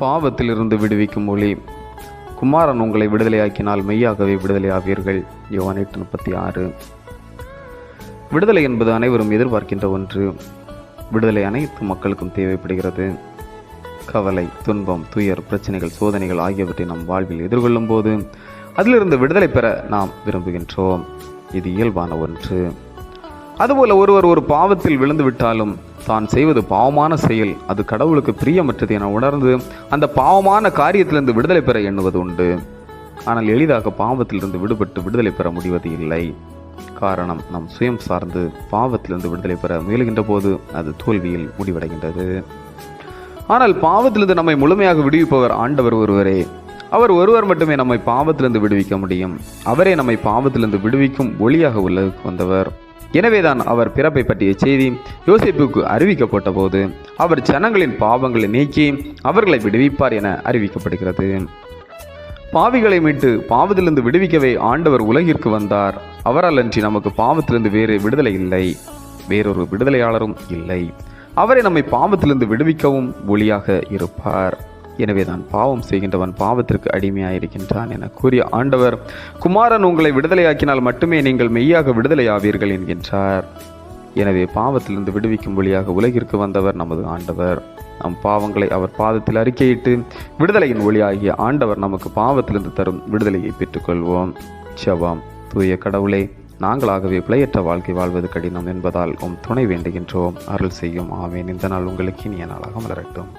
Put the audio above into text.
பாவத்திலிருந்து விடுவிக்கும் மொழி குமாரன் உங்களை விடுதலையாக்கினால் மெய்யாகவே விடுதலையாவீர்கள். யோவான் எட்டு முப்பத்தி ஆறு. விடுதலை என்பது அனைவரும் எதிர்பார்க்கின்ற ஒன்று. விடுதலை அனைத்து மக்களுக்கும் தேவைப்படுகிறது. கவலை துன்பம் துயர் பிரச்சனைகள் சோதனைகள் ஆகியவற்றை நம் வாழ்வில் எதிர்கொள்ளும் போது அதிலிருந்து விடுதலை பெற நாம் விரும்புகின்றோம். இது இயல்பான ஒன்று. அதுபோல ஒருவர் ஒரு பாவத்தில் விழுந்து விட்டாலும் தான் செய்வது பாவமான செயல். அது கடவுளுக்கு பிரியமற்றது என உணர்ந்து அந்த பாவமான காரியத்திலிருந்து விடுதலை பெற எண்ணுவது உண்டு. ஆனால் எளிதாக பாவத்திலிருந்து விடுபட்டு விடுதலை பெற முடிவது இல்லை. காரணம் நம் சுயம் சார்ந்து பாவத்திலிருந்து விடுதலை பெற முயல்கின்ற போது அது தோல்வியில் முடிவடைகின்றது. ஆனால் பாவத்திலிருந்து நம்மை முழுமையாக விடுவிப்பவர் ஆண்டவர் ஒருவரே. அவர் ஒருவர் மட்டுமே நம்மை பாவத்திலிருந்து விடுவிக்க முடியும். அவரே நம்மை பாவத்திலிருந்து விடுவிக்கும் ஒளியாக உள்ளதுக்கு வந்தவர். எனவேதான் அவர் பிறப்பை பற்றிய செய்தி யோசிப்புக்கு அறிவிக்கப்பட்ட போது அவர் ஜனங்களின் பாவங்களை நீக்கி அவர்களை விடுவிப்பார் என அறிவிக்கப்படுகிறது. பாவிகளை மீட்டு பாவத்திலிருந்து விடுவிக்கவே ஆண்டவர் உலகிற்கு வந்தார். அவரால் அன்றி நமக்கு பாவத்திலிருந்து வேறு விடுதலை இல்லை. வேறொரு விடுதலையாளரும் இல்லை. அவரை நம்மை பாவத்திலிருந்து விடுவிக்கவும் ஒளியாக இருப்பார். எனவே தான் பாவம் செய்கின்றவன் பாவத்திற்கு அடிமையாயிருக்கின்றான் என கூறிய ஆண்டவர் குமாரன் உங்களை விடுதலையாக்கினால் மட்டுமே நீங்கள் மெய்யாக விடுதலையாவீர்கள் என்கின்றார். எனவே பாவத்திலிருந்து விடுவிக்கும் வழியாக உலகிற்கு வந்தவர் நமது ஆண்டவர். நம் பாவங்களை அவர் பாதத்தில் அறிக்கையிட்டு விடுதலையின் ஒளியாகிய ஆண்டவர் நமக்கு பாவத்திலிருந்து தரும் விடுதலையை பெற்றுக்கொள்வோம். செவாம் தூய கடவுளே நாங்களாகவே பிழையற்ற வாழ்க்கை வாழ்வது கடினம் என்பதால் உம் துணை வேண்டுகின்றோம். அருள் செய்யும். ஆவேன் இந்த நாள் உங்களுக்கு இனிய நாளாக மலரட்டும்.